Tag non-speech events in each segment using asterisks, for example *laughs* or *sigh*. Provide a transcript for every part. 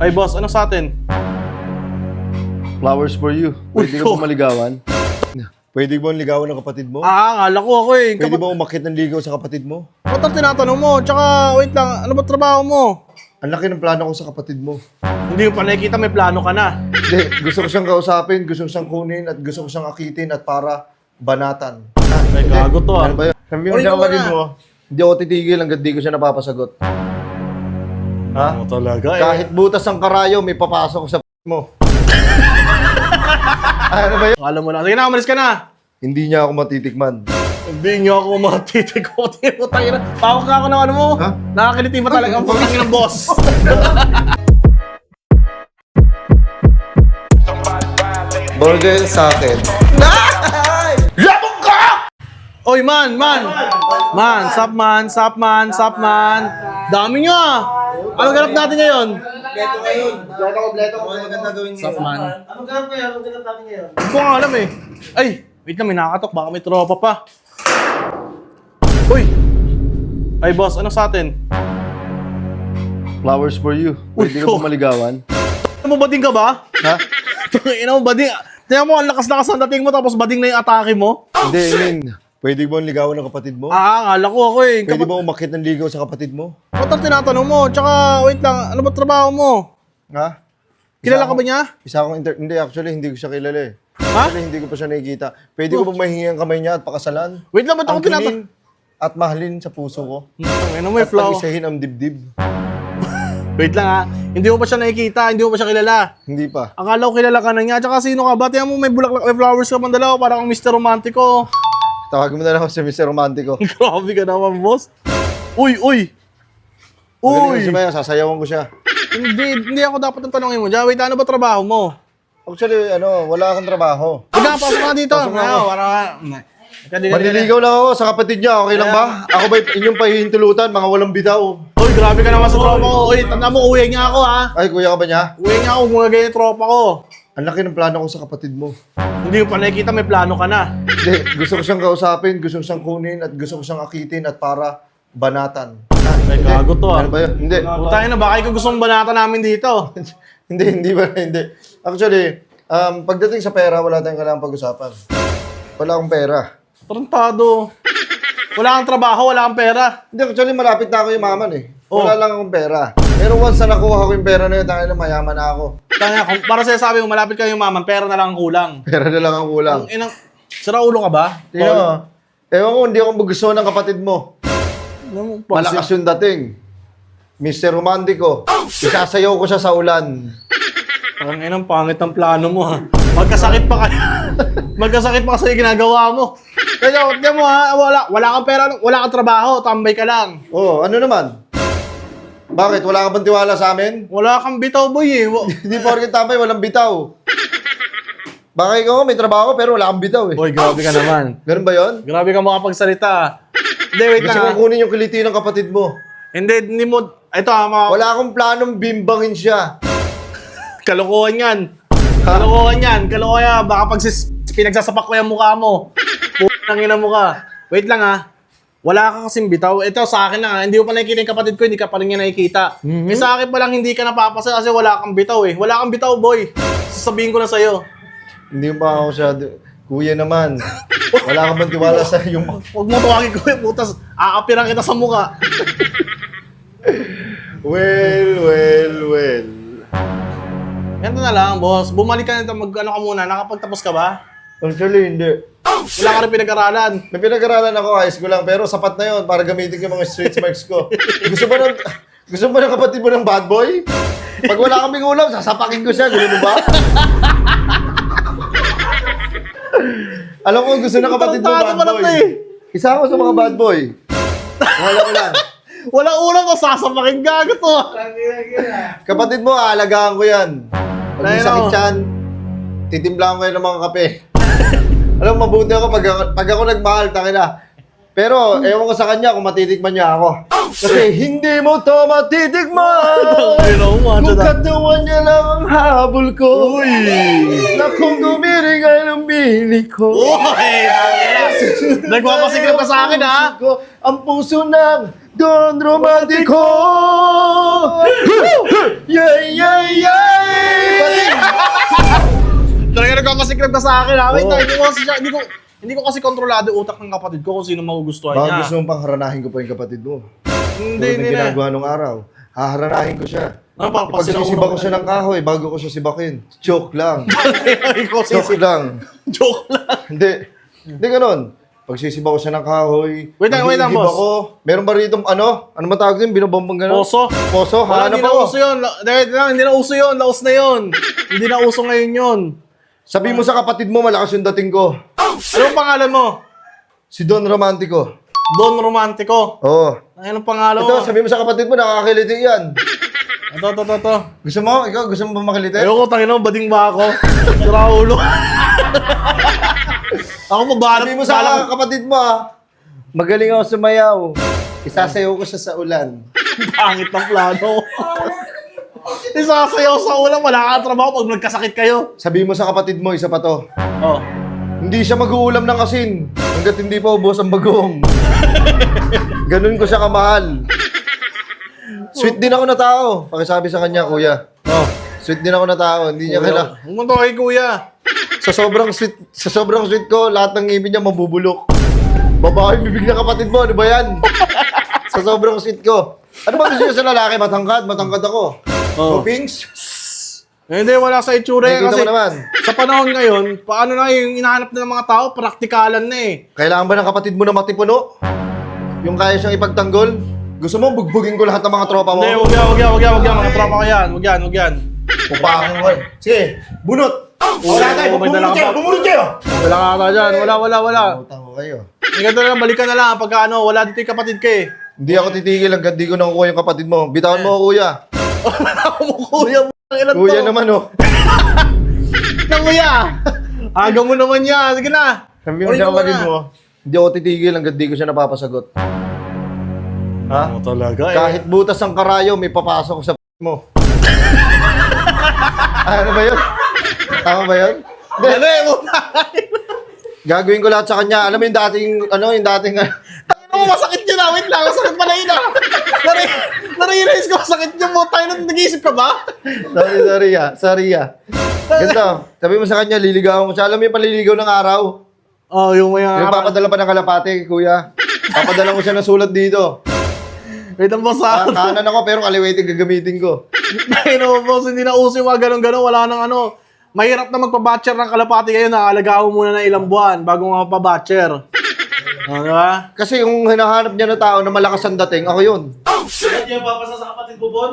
Ay boss, ano sa atin? Flowers for you. Pwede ka Uy, ba maligawan? Pwede ba ligawan ng kapatid mo? Ah, akala ko ako eh. Pwede Kapat- ba umakit ng ligaw sa kapatid mo? Ba't ang tinatanong mo? Tsaka, wait lang, ano ba trabaho mo? Ang laki ng plano ko sa kapatid mo. Hindi mo pa nakikita, may plano ka na. Hindi, gusto ko siyang kausapin, gusto ko siyang kunin, at gusto ko siyang akitin at para banatan. May gago to ah. Ano ba yun? Sabi mo Uy, ikaw kapatid na. mo, hindi ako titigil hanggang di ko siya napapasagot. Ha? Ano talaga eh. Kahit butas ang karayo, may papasok sa p- *laughs* mo. ano ba yun? Akala mo lang. Sige na, umalis ka na. Hindi niya ako matitikman. Hindi niyo ako matitig *laughs* ko. Putang ina. Pawak ka ako ng ano mo. Ha? Nakakiliti pa talaga ang putang ng boss. *laughs* Burger sa akin. Oy, man, man. Man, sap man, sap man, sap man. Dami nyo ah. Anong ganap natin ngayon? Bleto ngayon. Bleto ko, bleto ko. Ano maganda gawin ngayon? Sap man. Anong ganap ngayon? Anong ganap natin ngayon? Hindi ko nga alam eh. Ay, wait lang, may nakakatok. Baka may tropa pa. Uy! Ay, boss, ano sa atin? Flowers for you. Pwede ka Uy, ba maligawan? Ano mo, bading ka ba? Ha? *laughs* Ina mo, bading. Tingnan mo, ang lakas-lakas ng dating mo, tapos bading na yung atake mo. Hindi, I mean, pwede ba ligawan ng kapatid mo? Ah, akala ko ako eh. Pwede ba umakit ng ligaw sa kapatid mo? Ba't ang tinatanong mo? Tsaka, wait lang, ano ba trabaho mo? Ha? Kilala ka ba niya? Isa akong inter... Hindi, actually, hindi ko siya kilala eh. Ha? Actually, hindi ko pa siya nakikita. Pwede ko ba mahingi ang kamay niya at pakasalan? Wait lang, ba't ako tinatanong? At mahalin sa puso ko. Ano may At flow? pag-isahin ang dibdib. *laughs* Wait lang ha. Hindi mo pa siya nakikita, hindi mo pa siya kilala. Hindi pa. Akala ko kilala ka na niya. Tsaka sino ka ba? Tingnan mo may bulaklak, may flowers ka pang dalawa. Parang kang Mr. Romantico. Tawagin mo na lang ako si Mr. Romantico. *laughs* Grabe ka naman, boss. Uy, uy. Uy! Si Maya, sasayawan ko siya. hindi, hindi ako dapat ang tanongin mo dyan. Wait, ano ba trabaho mo? Actually, ano, wala akong trabaho. Ka, pasok ka dito. Pasok na ako. Para... Manliligaw lang ako sa kapatid niya, okay lang ba? Ako ba inyong pahihintulutan, mga walang bitaw? Uy, grabe ka naman sa tropa ko. Uy, tanda mo, uwi niya ako ha. Ay, kuya ka ba niya? Uwi niya ako, mga ganyan yung tropa ko. Ang laki ng plano ko sa kapatid mo. Hindi mo pa nakikita, may plano ka na. Hindi, gusto ko siyang kausapin, gusto ko siyang kunin, at gusto ko siyang akitin at para banatan. May gago to ah. Ano ba yun? Hindi. Putang ina, baka ikaw gusto mong banata namin dito. *laughs* hindi, hindi ba? Hindi. Actually, um, pagdating sa pera, wala tayong kailangang pag-usapan. Wala akong pera. Tarantado. Wala kang trabaho, wala kang pera. Hindi, actually, malapit na ako yung maman eh. Oh. Wala lang akong pera. Pero once na nakuha ko yung pera na yun, tangin na mayaman na ako. Tanga, kung para sa sabi mo, malapit kayo maman, pera na lang ang kulang. Pera na lang ang kulang. Ang inang, sira ulo ka ba? Tingnan mo. Ewan ko, hindi ako magustuhan ng kapatid mo. Ano mo, Malakas yung dating. Mr. Romantico. Isasayaw ko siya sa ulan. Ang inang pangit ng plano mo ha. Magkasakit pa kayo. *laughs* Magkasakit pa kasi ginagawa mo. Kaya, tignan mo ha, wala, wala kang pera, wala kang trabaho, tambay ka lang. Oh, ano naman? Bakit? Wala ka bang tiwala sa amin? Wala kang bitaw boy eh. Wa- *laughs* Hindi porket tambay, walang bitaw. Baka ikaw may trabaho pero wala kang bitaw eh. Boy, grabe ka naman. Ganun ba yon? Grabe ka makapagsalita. Hindi, wait Gusto lang kong kunin yung kiliti ng kapatid mo. Hindi, hindi mo, ito ha, mga Wala akong planong bimbangin siya. *laughs* kalokohan yan. Kalokohan yan, kalokohan yan. Baka pag sis, pinagsasapak ko yung mukha mo. *laughs* Putang ina mo ka. Wait lang ha. Wala ka kasing bitaw. Ito sa akin na, hindi ko pa nakikita yung kapatid ko, hindi ka pa rin niya nakikita. Eh sa akin pa lang hindi ka napapasa kasi wala kang bitaw eh. Wala kang bitaw boy. Sasabihin ko na sa'yo. Hindi mo pa ako siya. Kuya naman. Wala ka bang tiwala sa yung... Huwag mo tawagin ko yung putas. Aapiran kita sa mukha. Well, well, well. Ganito na lang, boss. Bumalik ka nito, mag ano ka muna. Nakapagtapos ka ba? Actually, hindi. Wala ka rin pinag-aralan. May pinag-aralan ako, high school lang, pero sapat na yon para gamitin ko yung mga street marks ko. *laughs* Gusto ba ng, gusto ba ng kapatid mo ng bad boy? Pag wala kaming ulam, sasapakin ko siya, gano'n mo ba? Alam ko gusto ng kapatid mo bad pa lang boy. to eh. Isa ako sa mga bad boy. Wala ko lang. Wala *laughs* ulang ko, sasapakin gago to. Kapatid mo, aalagaan ko yan. Pag may Ayun sakit ako. yan, titimplahan ko yan ng mga kape. *laughs* Alam mo, mabuti ako pag, pag ako nagmahal, tangina. Pero, ewan ko sa kanya kung matitikman niya ako. Kasi hindi mo to matitigman. *laughs* Ginawa mo, Kung na. katawan niya lang ang habol ko. Uy! Na kung gumiring ay lumili ko. Uy! *laughs* Nagpapasigrap ka sa akin, ha? Ko, ang puso ng Don Romantico. Yay, yay, yay! Talaga nagpapasigrap ka sa akin, ha? Wait Oo. hindi ko kasi siya, hindi ko, hindi ko kasi kontrolado yung utak ng kapatid ko kung sino magugustuhan Baka niya. gusto mong pangharanahin ko pa yung kapatid mo. Hindi, Tulad hindi ng na. ginagawa nung araw. Haharanahin ko siya. Ano pa, Pagsisiba ko siya ng kahoy bago ko siya sibakin. Joke lang. *laughs* Ikaw, Joke sisi. lang. *laughs* Joke lang. Hindi. Hindi ganun. Pagsisiba ko siya ng kahoy. Wait lang, wait lang, mag-iigib boss. ako. Meron ba rito, ano? Ano man tawag din? Binobombang ganun? Poso. Poso? Wala, Hanap hindi na ako. uso yun. La- Hindi na, hindi na uso yun. Laos na yun. hindi na uso ngayon yun. Sabi mo sa kapatid mo, malakas yung dating ko. Ano ang pangalan mo? Si Don Romantico. Don Romantico. Oo. Ano ang pangalan Ito, mo? sabi mo sa kapatid mo, nakakiliti yan. Ito, ito, ito, ito. Gusto mo? Ikaw, gusto mo ba makiliti? Ayoko, tangin mo, bading ba ako? Sira ulo. *laughs* ako pa bahala. Sabi mo sa kapatid mo, ah, magaling ako sumayaw. Isasayaw ko siya sa ulan. *laughs* Pangit ng plano. Isasayaw sa ulam, wala kang trabaho pag nagkasakit kayo. Sabi mo sa kapatid mo, isa pa to. Oh. Hindi siya mag-uulam ng asin hanggat hindi pa ubos ang bagong. *laughs* Ganun ko siya kamahal. Sweet din ako na tao. Pakisabi sa kanya, kuya. Oh. Sweet din ako na tao. Hindi niya kailangan. Huwag mo to kay kuya. Sa sobrang sweet, sa sobrang sweet ko, lahat ng ngipin niya mabubulok. Babae bibig ng kapatid mo, ano ba yan? *laughs* sa sobrang sweet ko. Ano ba gusto niyo sa lalaki? Matangkad? Matangkad ako. Oh. Pinks? Eh, Hindi, wala sa itsura eh, Nakikita kasi mo naman. sa panahon ngayon, paano na yung inahanap na ng mga tao, praktikalan na eh. Kailangan ba ng kapatid mo na matipuno? Yung kaya siyang ipagtanggol? Gusto mo bugbugin ko lahat ng mga tropa mo? Hindi, wag yan, wag yan, wag yan, wag yan, mga tropa ko yan, wag yan, wag yan. Upakan ko. Sige, bunot! Wala tayo, may dala bumunot ka kayo, bumunot kayo! Wala ka ata dyan, wala, wala, wala. Utang ko kayo. Hindi ka na lang, balikan na lang pagka ano, wala dito yung kapatid ka eh. Hindi ako titigil hanggang di ko nakukuha yung kapatid mo. Bitawan mo ako, kuya. *laughs* Ako mo kuya mo. Ang ilan Kuya to? naman, oh. Na kuya. Aga mo naman yan. Sige na. Sabi mo ka kapatid muna. mo, hindi ako titigil hanggang di ko siya napapasagot. Ha? Oo talaga eh. Kahit butas ang karayo, may papasok sa p- *laughs* mo. Ah, ano ba yun? Tama ba yun? Ano eh, puta. Gagawin ko lahat sa kanya. Alam mo yung dating, ano, yung dating, Ano mo, masakit yun ah. Wait lang, masakit pala yun ah. Nare- Nare-realize ko, masakit yun mo. Tayo nang nag-iisip ka ba? sorry, sorry ah. Sorry ah. Ganito, sabi mo sa kanya, liligawan ko siya. Alam mo yung paliligaw ng araw? Oh, yung may Yung papadala pa ng kalapate, kuya. Papadala ko siya ng sulat dito. Wait ang boss Ah, ah. kanan ako, pero kaliwete gagamitin ko. Ayun boss, hindi na uso yung mga ganun-ganun. Wala nang ano. Mahirap na magpa-batcher ng kalapati ngayon. Nakalagaan mo muna ng ilang buwan bago nga pa-batcher. Ano ba? Kasi yung hinahanap niya na tao na malakas ang dating, ako yun.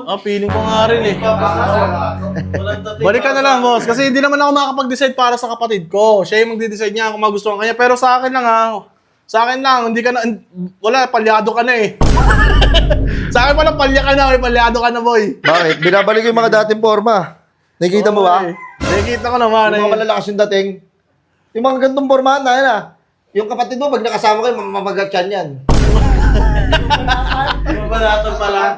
Oh, feeling ko nga rin eh. Balik ka na lang, boss. Kasi hindi naman ako makakapag-decide para sa kapatid ko. Siya yung magde-decide niya kung magustuhan kanya. Pero sa akin lang ha. Sa akin lang, hindi ka na, wala, palyado ka na eh. *laughs* sa akin pala, palya ka na, may palyado ka na, boy. Bakit? Binabalik ko yung mga dating forma. Nakikita mo ba? Okay. Nakikita ko naman Yung eh. mga malalakas yung dating. Yung mga gantong formahan na, yan ah. Yung kapatid mo, pag nakasama kayo, mamamagat yan yan.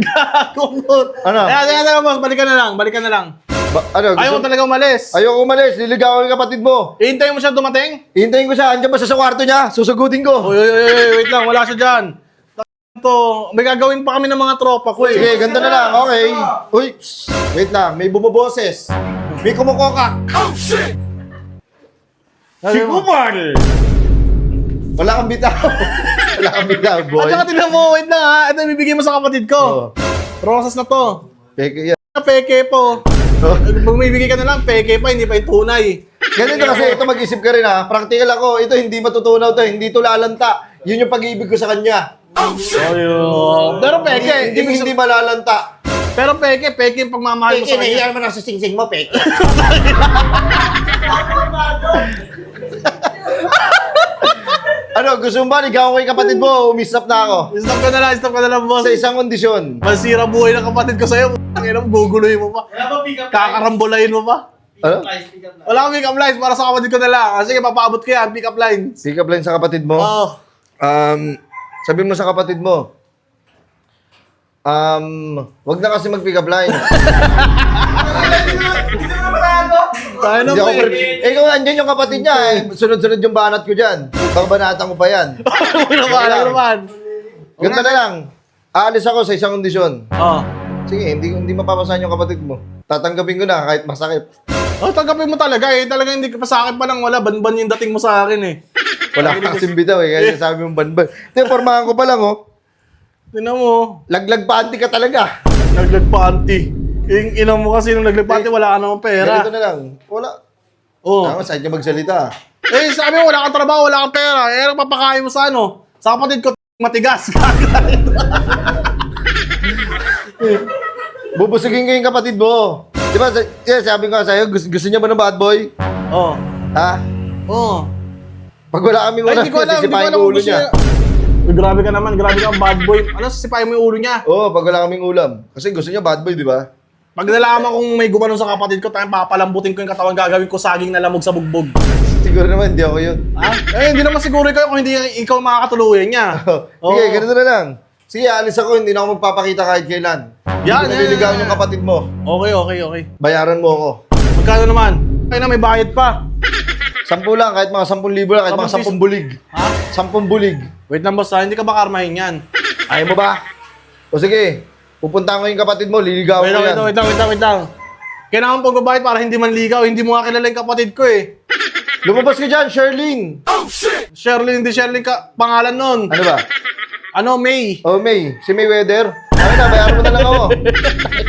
Gago mo. Ano? Kaya, kaya, kaya, boss, balikan na lang, balikan na lang. Ba- ano, gusto? Ayaw mo talaga umalis. Ayoko umalis, liligawan ko yung kapatid mo. Hintayin mo siya dumating? Hintayin ko siya, andyan ba siya sa kwarto niya? Susugutin ko. Uy, uy, uy, uy, wait lang, wala siya dyan. To, may gagawin pa kami ng mga tropa ko eh. Sige, ganito na lang, okay. Uy, psst, wait lang, may bumaboses. May kumukokak. Si Kumar! Wala kang bitaw. *laughs* Wala kang bitaw, boy. At saka tingnan mo, wait lang ha. Ito ibibigay mo sa kapatid ko. Oh. Process na to. Peke yan. Peke po. Oh. Pag may bigay ka na lang, peke pa, hindi pa yung tunay. Ganito kasi ito mag-isip ka rin ha. Practical ako. Ito hindi matutunaw to. Hindi to lalanta. Yun yung pag-ibig ko sa kanya. Ayun. Pero peke, Hindi, hindi, hindi malalanta. pero peke, peke yung pagmamahal mo sa kanya. mo na sa sing-sing mo, peke. *laughs* *laughs* ano, gusto mo ba? Ligawan ko yung kapatid mo. Umisap na ako. Stop ka na lang, stop ka na lang, boss. Sa isang kondisyon. Masira buhay ng kapatid ko sa'yo. Ang ina mo, guguloyin mo pa. Kakarambolayin mo pa. Ano? Wala kang pick-up lines para sa kapatid ko na lang. Sige, papaabot ko yan, pick-up lines. Pick up line sa kapatid mo. Oh. Um, sabi mo sa kapatid mo, Um, wag na kasi mag-pick up line. *laughs* Tayo na Hindi ako pre. pre- eh, ikaw, andyan yung kapatid niya. Eh. Sunod-sunod yung banat ko dyan. Baka banatan ko pa yan. *laughs* Ano naman, ano naman? Ganda na lang. Aalis ako sa isang kondisyon. Oh. Sige, hindi hindi mapapasahan yung kapatid mo. Tatanggapin ko na kahit masakit. Oh, tanggapin mo talaga eh. Talaga hindi ka pa sa akin pa lang wala. Banban yung dating mo sa akin eh. Wala kang kasing bitaw eh. Kaya *laughs* sabi mong banban. Hindi, formahan ko pa lang oh. Tinan mo. Laglag panty ka talaga. Naglag panty. Yung ina mo kasi nung naglag panty, wala ka namang pera. Ganito na lang. Wala. Oh. Tama, saan ka magsalita? Eh, sabi mo, wala kang trabaho, wala kang pera. Eh, ano papakain mo sa ano? Sa kapatid ko, *laughs* matigas. *laughs* Bubusugin ko yung kapatid mo. Di ba, sa- yeah, sabi ko nga sa'yo, gusto, gusto niya ba ng bad boy? oh. Ha? Oh. Pag wala kaming Ay, ulam, hindi ko alam, hindi ko sisipain alam ko kung ulo gusto niya. niya. Uy, grabe ka naman, grabe ka bad boy. Ano, sisipain mo yung ulo niya. Oo, pag wala kaming ulam. Kasi gusto niya bad boy, di ba? Pag nalaman kong may gumanon sa kapatid ko, tayong papalambutin ko yung katawan, gagawin ko saging na lamog sa bugbog. Siguro naman, hindi ako yun. Ha? Eh, hindi naman siguro ikaw kung hindi ikaw makakatuluyan niya. *laughs* Sige, Oo. ganito na lang. Sige, alis ako, hindi na ako magpapakita kahit kailan. Yan, hindi ko yan, naliligawan yan, yung kapatid mo. Okay, okay, okay. Bayaran mo ako. Magkano naman? Kaya na may bayad pa. Sampu lang, kahit mga sampung libo lang, kahit mga Sampung sampung bulig. Ha? Sampung bulig. Wait lang boss, ha? hindi ka ba karmahin yan? Ayaw mo ba? O sige, pupuntahan ko yung kapatid mo, liligawan Wait ko lang, wait yan. lang, wait lang, wait lang, wait lang. Kailangan pagbabayad para hindi man ligaw. Hindi mo nga kilala yung kapatid ko eh. Lumabas ka dyan, Sherlyn! Sherlyn, hindi Sherlyn ka pangalan nun. Ano ba? Ano, May? Oh, May. Si Mayweather. Ayun na, bayaran mo na lang ako. *laughs*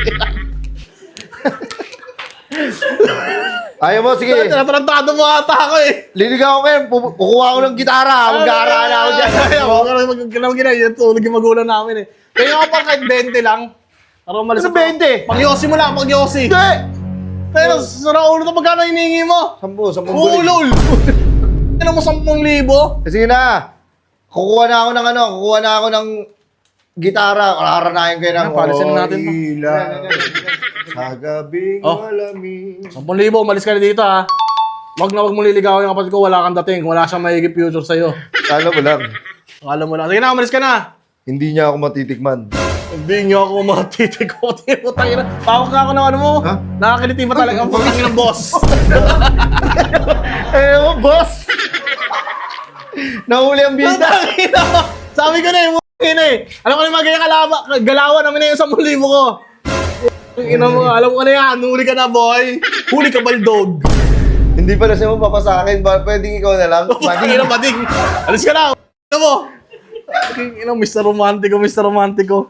Ayaw mo, sige. Tinatrantado mo ata ako eh. Liligawan ko. Pu- Kukuha ko ng gitara. Mag-aaral na ako dyan. Ay, ako na mag gina, yun tulog yung magulang namin eh. Kaya ako pa kahit 20 lang. Para umalis Ano 20? Pag-yosi mo lang, pag-yosi. Hindi! Pero sara ulo to magkano hinihingi mo? Sampu, sampung bulig. Ulol! Ano mo 10,000? Eh, Sige na. Kukuha na ako ng ano, kukuha na ako ng gitara. Araranayan kayo ng... Ah, palisin na natin to. Sa gabing Oh. malamig. 10,000, umalis ka na dito ha. Wag na wag mo liligawan yung kapatid ko, wala kang dating. Wala siyang maigip future sa'yo. Kala mo lang, Akala mo lang. Sige na, umalis ka na. hindi niya ako matitikman. Hindi niyo ako matitik ko. *laughs* Putang ina. Pawag ka ako ng ano mo. Ha? Nakakiliti ba talaga ang putang ng boss? *laughs* Eh, oh, boss! Nahuli ang bida. Sabi ko na eh, putang ina eh. Alam ko na yung mga ganyan kalaba, galawan namin na yung 10,000 ko. Ina mo, alam ko na yan. Huli ka na, boy. Huli ka, baldog. Hindi pala siya mapapa sa akin. Ba, pwedeng ikaw na lang. *laughs* Putang ina, bading. Alis ka na. Ano mo? Ina, Mr. Romantico, Mr. Romantico.